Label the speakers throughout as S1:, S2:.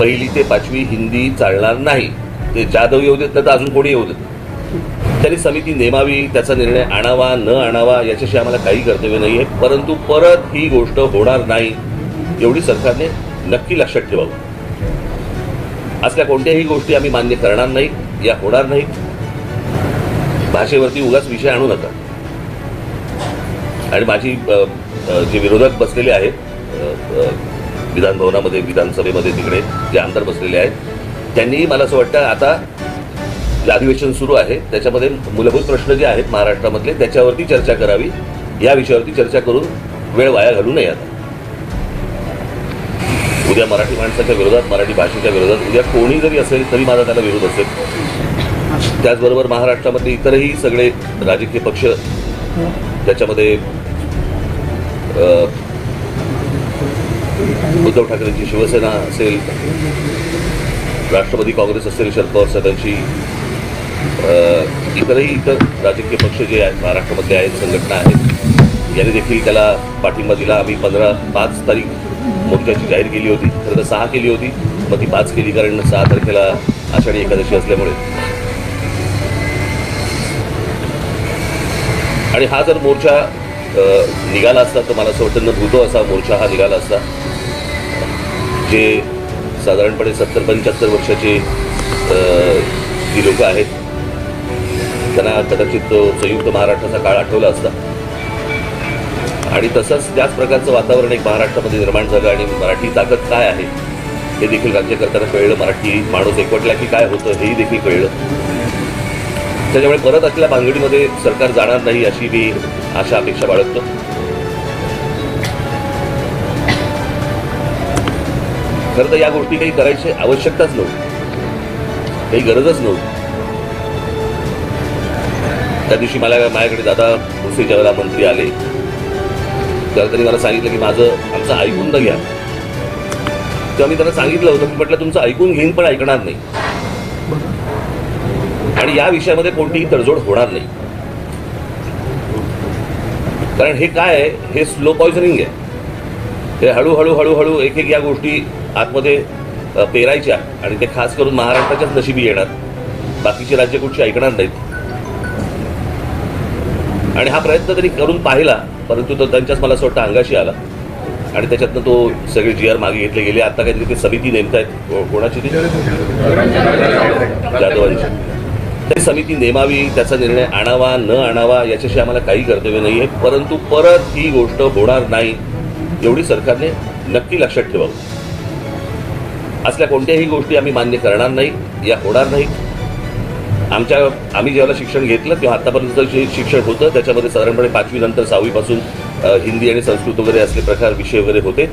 S1: पहिली ते पाचवी हिंदी चालणार नाही. ते जाधव येऊ देत नाही तर अजून कोणी येऊ देत? तरी समिती नेमावी त्याचा निर्णय आणावा न आणावा याच्याशी आम्हाला काही कर्तव्य नाही आहे परंतु परत ही गोष्ट होणार नाही एवढी सरकारने नक्की लक्षात ठेवावं. असल्या कोणत्याही गोष्टी आम्ही मान्य करणार नाही या होणार नाही. भाषेवरती उगाच विषय आणू नका. आणि माझी जे विरोधक बसलेले आहेत विधानभवनामध्ये विधानसभेमध्ये तिकडे जे आमदार बसलेले आहेत त्यांनीही मला असं वाटतं आता अधिवेशन सुरू आहे त्याच्यामध्ये मूलभूत प्रश्न जे आहेत महाराष्ट्रामधले त्याच्यावरती चर्चा करावी. या विषयावरती चर्चा करून वेळ वाया घालू नये आता. उद्या मराठी माणसाच्या विरोधात मराठी भाषेच्या विरोधात उद्या कोणी जरी असेल तरी माझा त्याला विरोध असेल. त्याचबरोबर महाराष्ट्रामधले इतरही सगळे राजकीय पक्ष त्याच्यामध्ये उद्धव ठाकरेंची शिवसेना असेल राष्ट्रवादी काँग्रेस असेल शरद पवार साहेबांची इतरही इतर राजकीय पक्ष जे आहेत महाराष्ट्रामध्ये आहेत संघटना आहेत यांनी देखील त्याला पाठिंबा दिला. आम्ही पंधरा पाच तारीख मोर्चाची जाहीर केली होती. खरं तर सहा केली होती मग ती पाच केली कारण सहा तारखेला आषाढी एकादशी असल्यामुळे. आणि हा जर मोर्चा निघाला असता तर मला असं वाटतं न भूतो असा मोर्चा हा निघाला असता. जे साधारणपणे सत्तर पंच्याहत्तर वर्षाचे जी लोकं आहेत त्यांना कदाचित तो संयुक्त महाराष्ट्राचा काळ आठवला असता. आणि तसंच त्याच प्रकारचं वातावरण एक महाराष्ट्रामध्ये निर्माण झालं आणि मराठी ताकद काय आहे हे देखील राज्यकर्त्यांना कळलं. मराठी माणूस एकवटला की काय होतं हेही देखील कळलं. त्याच्यामुळे परत असल्या भानगडीमध्ये सरकार जाणार नाही अशी मी आशा अपेक्षा बाळगतो. खरं तर या गोष्टी काही करायची आवश्यकताच नव्हती. काही गरजच नव्हती. त्या दिवशी मला माझ्याकडे दादा भुसे ज्यावेळेला मंत्री आले. तेव्हा त्यांनी मला सांगितलं की माझं आमचं ऐकून न घ्या. तेव्हा मी त्यांना सांगितलं होतं की म्हटलं तुमचं ऐकून घेईन पण ऐकणार नाही. आणि या विषयामध्ये कोणतीही तडजोड होणार नाही. कारण हे काय आहे? हे स्लो पॉयझनिंग आहे. हे हळूहळू हळूहळू एक एक या गोष्टी आतमध्ये पेरायच्या आणि ते खास करून महाराष्ट्राच्याच नशिबी येणार. बाकीची राज्य कुठची ऐकणार नाहीत. आणि हा प्रयत्न त्यांनी करून पाहिला परंतु तो त्यांच्याच मला असं वाटतं अंगाशी आला. आणि त्याच्यातनं तो सगळे जी आर मागे घेतले गेले. आता काहीतरी ते समिती नेमत आहेत. कोणाची ती? जाधवांची. ती समिती नेमावी त्याचा निर्णय आणावा न आणावा याच्याशी आम्हाला काही कर्तव्य नाही आहे परंतु परत ही गोष्ट होणार नाही. एवढी सरकारने नक्की लक्षात ठेवावं. असल्या कोणत्याही गोष्टी आम्ही मान्य करणार नाही या होणार नाही. आमच्या आम्ही जेव्हा शिक्षण घेतलं तेव्हा आतापर्यंत जे शिक्षण होतं त्याच्यामध्ये साधारणपणे पाचवी नंतर सहावीपासून हिंदी आणि संस्कृत वगैरे असले प्रकार विषय वगैरे होते.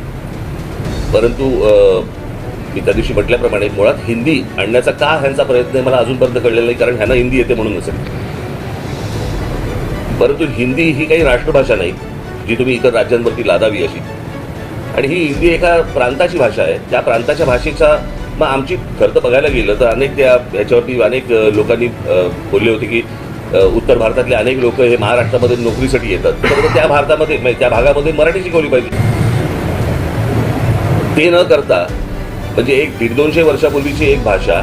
S1: परंतु मी त्या दिवशी म्हटल्याप्रमाणे मुळात हिंदी आणण्याचा का ह्यांचा प्रयत्न मला अजूनपर्यंत कळलेला नाही कारण ह्यांना हिंदी येते म्हणून नसेल परंतु हिंदी ही काही राष्ट्रभाषा नाही जी तुम्ही इतर राज्यांवरती लादावी अशी. आणि ही हिंदी एका प्रांताची भाषा आहे. त्या प्रांताच्या भाषेचा मग आमची खरं तर बघायला गेलं तर अनेक त्या ह्याच्यावरती अनेक लोकांनी बोलले होते की उत्तर भारतातले अनेक लोक हे महाराष्ट्रामध्ये नोकरीसाठी येतात. तर त्या भारतामध्ये म्हणजे त्या भागामध्ये मराठी शिकवली पाहिजे. ते न करता म्हणजे एक दीड दोनशे वर्षापूर्वीची एक भाषा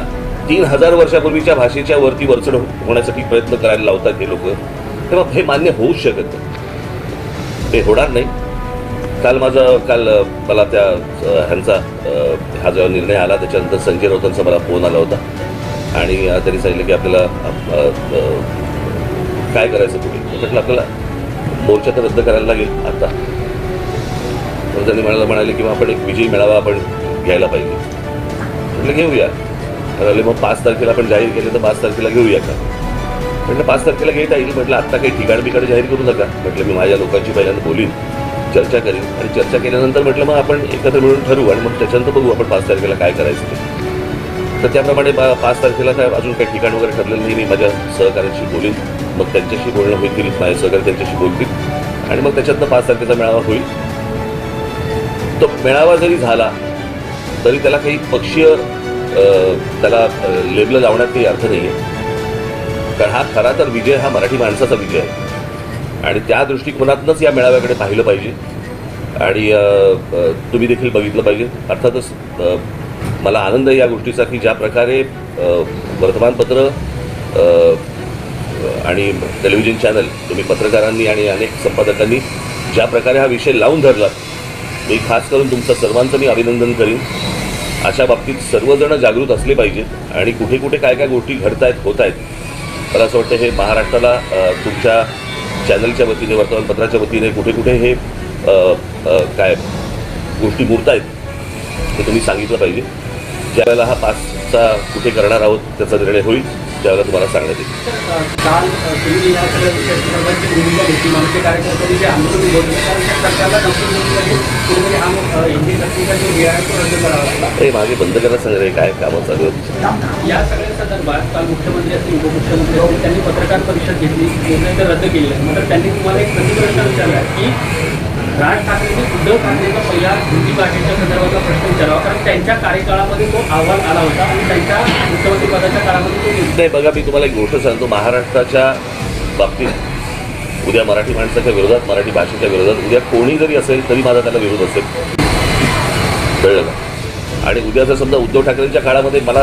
S1: तीन हजार वर्षापूर्वीच्या भाषेच्या वरती वरचढ होण्यासाठी प्रयत्न करायला लावतात हे लोक. तेव्हा हे मान्य होऊच शकत नाही. ते होणार नाही. काल माझा काल मला त्या ह्यांचा हा जेव्हा निर्णय आला त्याच्यानंतर संजय राऊतांचा मला फोन आला होता. आणि त्यांनी सांगितलं की आपल्याला काय करायचं पुढे? म्हटलं आपल्याला मोर्चा तर रद्द करायला लागेल आता. तर त्यांनी म्हणायला म्हणाले की मग आपण एक विजयी मेळावा आपण घ्यायला पाहिजे. म्हटलं घेऊया. म्हणाले मग पाच तारखेला आपण जाहीर केले तर पाच तारखेला घेऊया का? म्हटलं पाच तारखेला घेता येईल. म्हटलं आत्ता काही ठिकाण बिकाण जाहीर करू नका. म्हटलं मी माझ्या लोकांची पहिल्यांदा बोलीन. चर्चा करीन. आणि चर्चा केल्यानंतर म्हटलं मग आपण एकत्र मिळून ठरवू आणि मग त्याच्यानंतर बघू आपण पाच तारखेला काय करायचं ते. तर त्याप्रमाणे पा पाच तारखेला काय अजून काही ठिकाण वगैरे ठरलेलं नाही. मी माझ्या सहकाऱ्यांशी बोलीन. मग त्यांच्याशी बोलणं होईल माझे सहकारी त्यांच्याशी बोलतील. आणि मग त्याच्यातनं पाच तारखेचा मेळावा होईल. तो मेळावा जरी झाला तरी त्याला काही पक्षीय त्याला लेबलं लावण्यात काही अर्थ नाही आहे कारण हा खरा तर विजय हा मराठी माणसाचा विजय आहे. आणि त्या दृष्टिकोनातूनच या मेळाव्याकडे पाहिलं पाहिजे. आणि तुम्ही देखील बघितलं पाहिजे. अर्थातच मला आनंद आहे या गोष्टीचा की ज्या प्रकारे वर्तमानपत्र आणि टेलिव्हिजन चॅनल तुम्ही पत्रकारांनी आणि अनेक संपादकांनी ज्या प्रकारे हा विषय लावून धरला मी खास करून तुमचं सर्वांचं मी अभिनंदन करीन. अशा बाबतीत सर्वजण जागृत असले पाहिजेत आणि कुठे कुठे काय काय गोष्टी घडत आहेत होत आहेत मला असं वाटतं हे महाराष्ट्राला तुमच्या चॅनलच्या वतीने वर्तमानपत्राच्या वतीने कुठे कुठे हे काय गोष्टी मुरत आहेत हे तुम्ही सांगितलं पाहिजे. ज्यावेळेला हा पासचा कुठे करणार आहोत त्याचा निर्णय होईल. त्यावेळेला तुम्हाला सांगण्यात येईल.
S2: काल
S1: मागे बंद करा सांग रे काय कामं चालू आहेत?
S2: या सगळ्या संदर्भात काल मुख्यमंत्री असतील उपमुख्यमंत्री त्यांनी पत्रकार परिषद घेतली निर्णय तर रद्द आहे मात्र त्यांनी तुम्हाला एक प्रतिप्रश्न विचारला की राज ठाकरेंनी उद्धव ठाकरेंचा पहिला हिंदी भाषेच्या संदर्भातला प्रश्न विचारावा. कारण त्यांच्या कार्यकाळामध्ये तो अहवाल आला होता आणि त्यांच्या मुख्यमंत्री पदाच्या काळामध्ये तो निर्णय
S1: नाही बघा मी तुम्हाला एक गोष्ट सांगतो. महाराष्ट्राच्या बाबतीत उद्या मराठी माणसाच्या विरोधात मराठी भाषेच्या विरोधात उद्या कोणी जरी असेल तरी माझा त्याला विरोध असेल. कळलं का? आणि उद्या जर समजा उद्धव ठाकरेंच्या काळामध्ये मला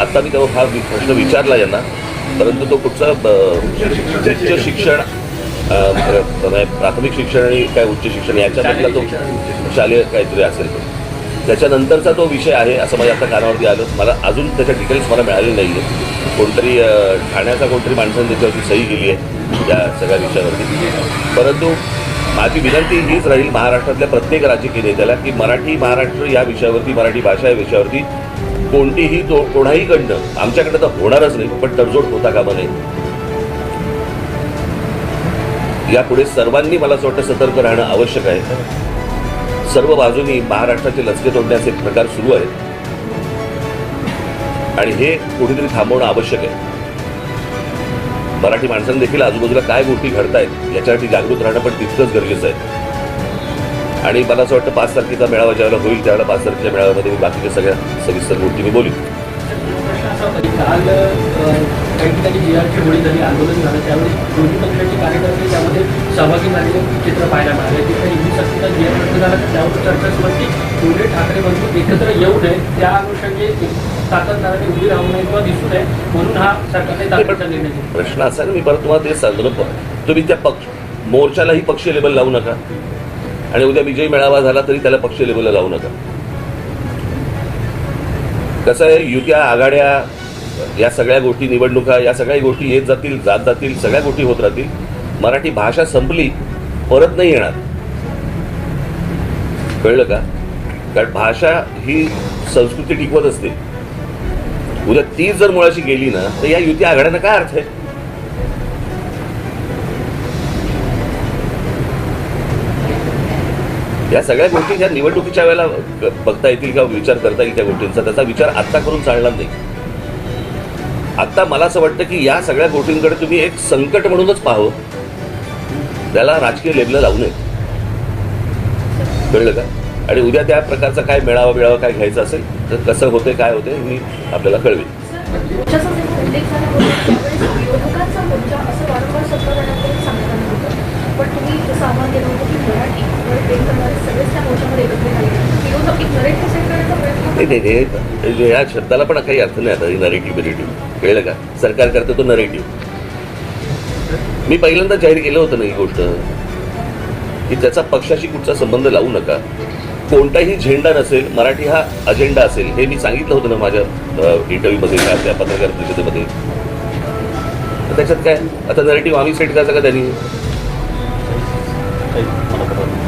S1: आत्ता मी तेव्हा हा वि- प्रश्न विचारला यांना परंतु तो कुठचा ब- उच्च शिक्षण प्राथमिक शिक्षण आणि काय उच्च शिक्षण याच्यामधला तो शालेय काहीतरी असेल. तो त्याच्यानंतरचा तो विषय आहे असं माझ्या आता कानावरती आलं. मला अजून त्याच्या डिटेल्स मला मिळाले नाही आहे कोणतरी ठाण्याचा कोणतरी माणसाने त्याच्यावरती सही केली आहे या सगळ्या विषयावरती. परंतु माझी विनंती हीच राहील महाराष्ट्रातल्या प्रत्येक राजकीय नेत्याला की मराठी महाराष्ट्र या विषयावरती मराठी भाषा या विषयावरती कोणतीही तो कोणाही कडनं आमच्याकडे तर होणारच नाही पण तडजोड होता कामा नये. यापुढे सर्वांनी मला असं वाटतं सतर्क राहणं आवश्यक आहे. सर्व बाजूनी महाराष्ट्राचे लचके तोडण्याचे प्रकार सुरू आहेत. आणि हे कुठेतरी थांबवणं आवश्यक आहे. मराठी माणसांनी देखील आजूबाजूला काय गोष्टी घडतायत याच्यासाठी जागृत राहणं पण तितकंच गरजेचं आहे. आणि मला असं वाटतं पाच तारखेचा मेळावा ज्यावेळेला होईल त्यावेळेला पाच तारखेच्या मेळाव्यामध्ये मी बाकीच्या सगळ्या सविस्तर गोष्टी मी बोलीन.
S2: काही ठिकाणी जी आरची होळी झाली आंदोलन झालं. त्यावेळी दोन्ही पक्षाचे कार्यकर्ते त्यामध्ये सहभागी झालेले चित्र पाहायला मिळाले. तिथे हिंदी सक्तीचा जी आर रद्द झाला. तर त्यावर चर्चा सुरू की ठाकरे बंधू एकत्र येऊ नये. त्या अनुषंगे ताकददाराने उभी राहू नये किंवा दिसू नये म्हणून हा सरकारने निर्णय
S1: प्रश्न असा मी परत तुम्हाला तेच सांगतो. तुम्ही त्या पक्ष मोर्चालाही पक्षीय लेबल लावू नका. आणि उद्या विजयी मेळावा झाला तरी त्याला पक्षीय लेबलला लावू नका. कसं आहे युत्या आघाड्या या सगळ्या गोष्टी निवडणुका या सगळ्या गोष्टी येत जातील जात जातील सगळ्या गोष्टी होत राहतील. मराठी भाषा संपली परत नाही येणार. कळलं का? कारण भाषा ही संस्कृती टिकवत असते. उद्या ती जर मुळाशी गेली ना तर या युती आघाड्यांना काय अर्थ आहे? या सगळ्या गोष्टी ह्या निवडणुकीच्या वेळेला बघता येतील किंवा विचार करता येईल त्या गोष्टींचा. त्याचा विचार आत्ता करून चालणार नाही. आत्ता मला असं वाटतं की या सगळ्या गोष्टींकडे तुम्ही एक संकट म्हणूनच पाहावं. त्याला राजकीय लेबल लावू नये. कळलं का? आणि उद्या त्या प्रकारचा काय मेळावा बिळावा काय घ्यायचा असेल तर कसं होते काय होते मी आपल्याला कळवेन.
S3: पण
S1: नाही नाही म्हणजे या शब्दाला पण काही अर्थ नाही आता नरेटिव्ह बिरेटिव्ह कळलं का? सरकार करतं तो नरेटिव्ह मी पहिल्यांदा जाहीर केलं होतं ना ही गोष्ट की त्याचा पक्षाशी कुठचा संबंध लावू नका. कोणताही झेंडा नसेल मराठी हा अजेंडा असेल हे मी सांगितलं होतं ना माझ्या इंटरव्ह्यूमध्ये त्या पत्रकार परिषदेमध्ये. त्याच्यात काय? आता नरेटिव्ह आम्ही सेट करायचा का त्यांनी?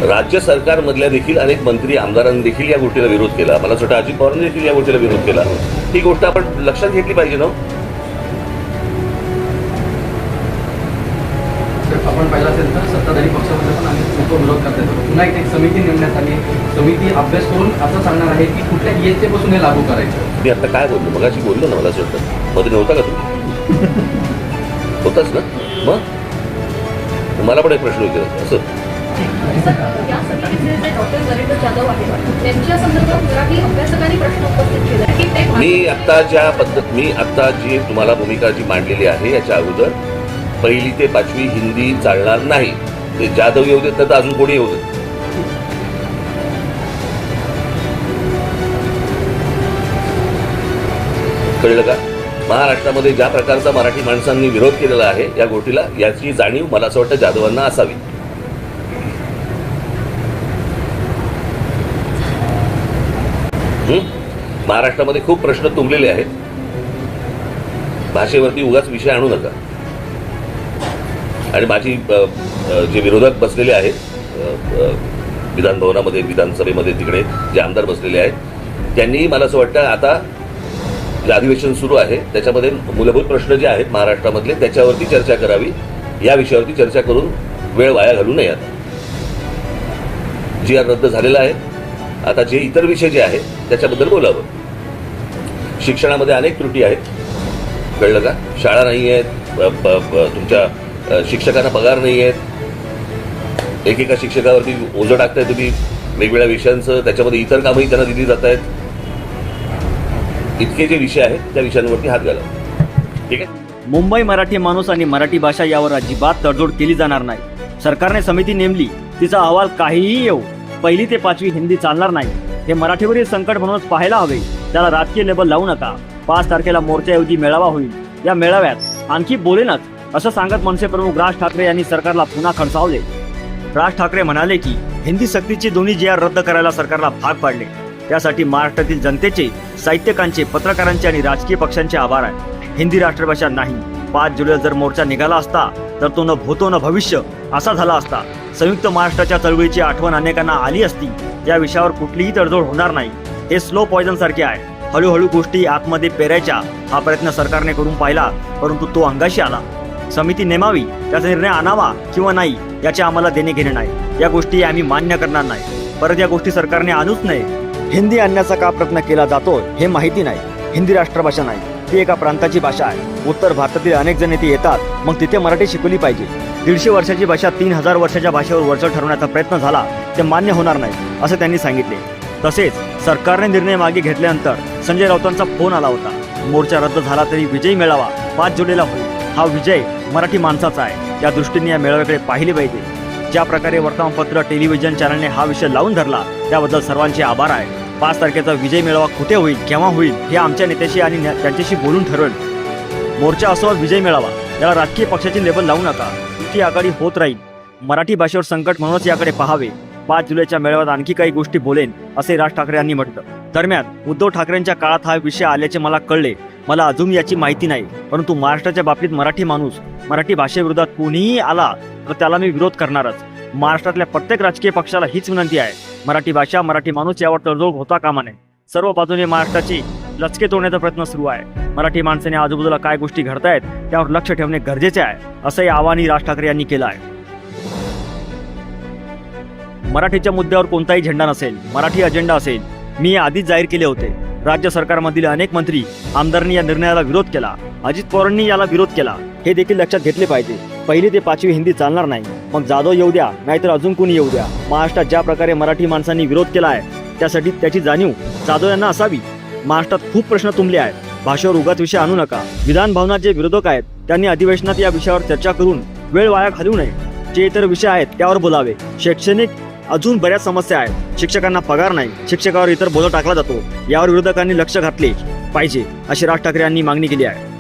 S1: राज्य सरकारमधल्या देखील अनेक मंत्री आमदारांनी देखील या गोष्टीला विरोध केला. मला वाटतं अजित पवारांनी देखील या गोष्टीला विरोध केला. ही गोष्ट आपण लक्षात घेतली पाहिजे ना
S4: तर आपण पाहिलं असेल तर सत्ताधारी पक्षामध्ये पण अनेक लोक विरोध करतात. पुन्हा एक समिती नेमण्यात आली. समिती अभ्यास करून असं सांगणार आहे की कुठल्या इयत्तेपासून हे लागू करायचं?
S1: मी आता काय बोललो? मगाशी बोललो ना मला वाटतं. मध्ये नव्हता का तुम्ही? होताच ना? मग? मला पण एक प्रश्न विचार असं.
S3: या समितीचे जे डॉक्टर नरेंद्र जाधव आहेत त्यांच्या संदर्भात मराठी अभ्यासकांनी प्रश्न उपस्थित केला
S1: मी आत्ता ज्या पद्धत मी आत्ता जी तुम्हाला भूमिका जी मांडलेली आहे याच्या अगोदर पहिली ते पाचवी हिंदी चालणार नाही. ते जाधव येऊ देत तर अजून कोणी येऊ देत? कळलं का? महाराष्ट्रामध्ये ज्या प्रकारचा मराठी माणसांनी विरोध केलेला आहे या गोष्टीला याची जाणीव मला असं वाटतं जाधवांना असावी हं? महाराष्ट्रामध्ये खूप प्रश्न तुंबलेले आहेत. भाषेवरती उगाच विषय आणू नका. आणि माझी जे विरोधक बसलेले आहेत विधानभवनामध्ये विधान भवनामध्ये विधानसभेमध्ये तिकडे जे आमदार बसलेले आहेत त्यांनी मला असं वाटतं आता जे अधिवेशन सुरू आहे त्याच्यामध्ये मूलभूत प्रश्न जे आहेत महाराष्ट्रामधले त्याच्यावरती चर्चा करावी. या विषयावरती चर्चा करून वेळ वाया घालू नये आता. जी आर रद्द झालेला आहे आता जे इतर विषय जे आहेत त्याच्याबद्दल बोलावं. शिक्षणामध्ये अनेक त्रुटी आहेत. कळलं का? शाळा नाही आहेत तुमच्या शिक्षकांना पगार नाही आहेत. एकेका शिक्षकावरती ओझं टाकताय तुम्ही वेगवेगळ्या विषयांचं त्याच्यामध्ये इतर कामही त्यांना दिली जात आहेत. इतके जे विषय आहेत त्या विषयांवरती हात घाला. ठीक आहे?
S5: मुंबई मराठी माणूस आणि मराठी भाषा यावर अजिबात तडजोड केली जाणार नाही. सरकारने समिती नेमली तिचा अहवाल काहीही येऊ. पहिली ते पाचवी हिंदी चालणार नाही. हे मराठीवरील संकट म्हणूनच पाहायला हवे. त्याला राजकीय लेबल लावू नका. पाच तारखेला मोर्चाऐवजी मेळावा होईल. या मेळाव्यात आणखी बोलेनच असं सांगत मनसे प्रमुख राज ठाकरे यांनी सरकारला पुन्हा खडसावले. राज ठाकरे म्हणाले की हिंदी सक्तीचे दोन्ही जी आर रद्द करायला सरकारला भाग पाडले. त्यासाठी महाराष्ट्रातील जनतेचे साहित्यकांचे पत्रकारांचे आणि राजकीय पक्षांचे आभार आहे. हिंदी राष्ट्रभाषा नाही. पाच जुलै जर मोर्चा निघाला असता तर तो न भूतो न भविष्य असा झाला असता. संयुक्त महाराष्ट्राच्या चळवळीची आठवण अनेकांना आली असती. या विषयावर कुठलीही तडजोड होणार नाही. हे स्लो पॉयझन सारखे आहे. हळूहळू गोष्टी आतमध्ये पेरायच्या. हा प्रयत्न सरकारने करून पाहिला परंतु तो अंगाशी आला. समिती नेमावी त्याचा निर्णय आणावा किंवा नाही याचे आम्हाला देणे घेणे नाही. या गोष्टी आम्ही मान्य करणार नाही. परत या गोष्टी सरकारने आणूच नये. हिंदी आणण्याचा का प्रयत्न केला जातो हे माहिती नाही. हिंदी राष्ट्रभाषा नाही. ती एका प्रांताची भाषा आहे. उत्तर भारतातील अनेक जण येथे येतात. मग तिथे मराठी शिकवली पाहिजे. दीडशे वर्षाची भाषा तीन हजार वर्षाच्या भाषेवर वरचढ ठरवण्याचा प्रयत्न झाला ते मान्य होणार नाही असं त्यांनी सांगितले. तसेच सरकारने निर्णय मागे घेतल्यानंतर संजय राऊतांचा फोन आला होता. मोर्चा रद्द झाला तरी विजय मेळावा पाच जुलैला होईल. हा विजय मराठी माणसाचा आहे. या दृष्टीने या मेळाव्याकडे पाहिले पाहिजे. ज्या प्रकारे वर्तमानपत्र टेलिव्हिजन चॅनलने हा विषय लावून धरला त्याबद्दल सर्वांचे आभार आहे. पाच तारखेचा विजय मेळावा कुठे होईल केव्हा होईल हे आमच्या नेत्याशी आणि न्या- त्यांच्याशी बोलून ठरवेल. मोर्चा असो विजय मेळावा याला राजकीय पक्षाची लेबल लावू नका. ती आघाडी होत राहील. मराठी भाषेवर संकट म्हणूनच याकडे पाहावे. पाच जुलैच्या मेळाव्यात आणखी काही गोष्टी बोलेन असे राज ठाकरे यांनी म्हटलं. दरम्यान उद्धव ठाकरेंच्या काळात हा विषय आल्याचे मला कळले. मला अजून याची माहिती नाही परंतु महाराष्ट्राच्या बाबतीत मराठी माणूस मराठी भाषेविरोधात कोणीही आला तर त्याला मी विरोध करणारच. महाराष्ट्रातल्या प्रत्येक राजकीय पक्षाला हीच विनंती आहे. मराठी भाषा मराठी माणूस यावर तडजोड होता कामा नये. सर्व बाजूने महाराष्ट्राची लचके तोडण्याचा प्रयत्न सुरू आहे. मराठी माणसाने आजूबाजूला काय गोष्टी घडतायत त्यावर लक्ष ठेवणे गरजेचे आहे असंही आवाहनही राज ठाकरे यांनी केलं आहे. मराठीच्या मुद्द्यावर कोणताही झेंडा नसेल मराठी अजेंडा असेल मी आधीच जाहीर केले होते. राज्य सरकारमधील अनेक मंत्री आमदारांनी या निर्णयाला विरोध केला. अजित पवारांनी याला विरोध केला. हे देखील लक्षात घेतले पाहिजे. पहिली ते पाचवी हिंदी चालणार नाही. मग जाधव येऊ द्या नाहीतर अजून कोणी येऊ द्या. महाराष्ट्रात ज्या प्रकारे मराठी माणसांनी विरोध केला आहे त्यासाठी त्याची जाणीव जाधव यांना असावी. महाराष्ट्रात खूप प्रश्न तुंबले आहेत. भाषेवर उगाच विषय आणू नका. विधान भवनात जे विरोधक आहेत त्यांनी अधिवेशनात या विषयावर चर्चा करून वेळ वाया घालू नये. जे इतर विषय आहेत त्यावर बोलावे. शैक्षणिक अजून बऱ्याच समस्या आहेत. शिक्षकांना पगार नाही. शिक्षकावर इतर बोजा टाकला जातो. यावर विरोधकांनी लक्ष घातले पाहिजे अशी राज ठाकरे यांनी मागणी केली आहे.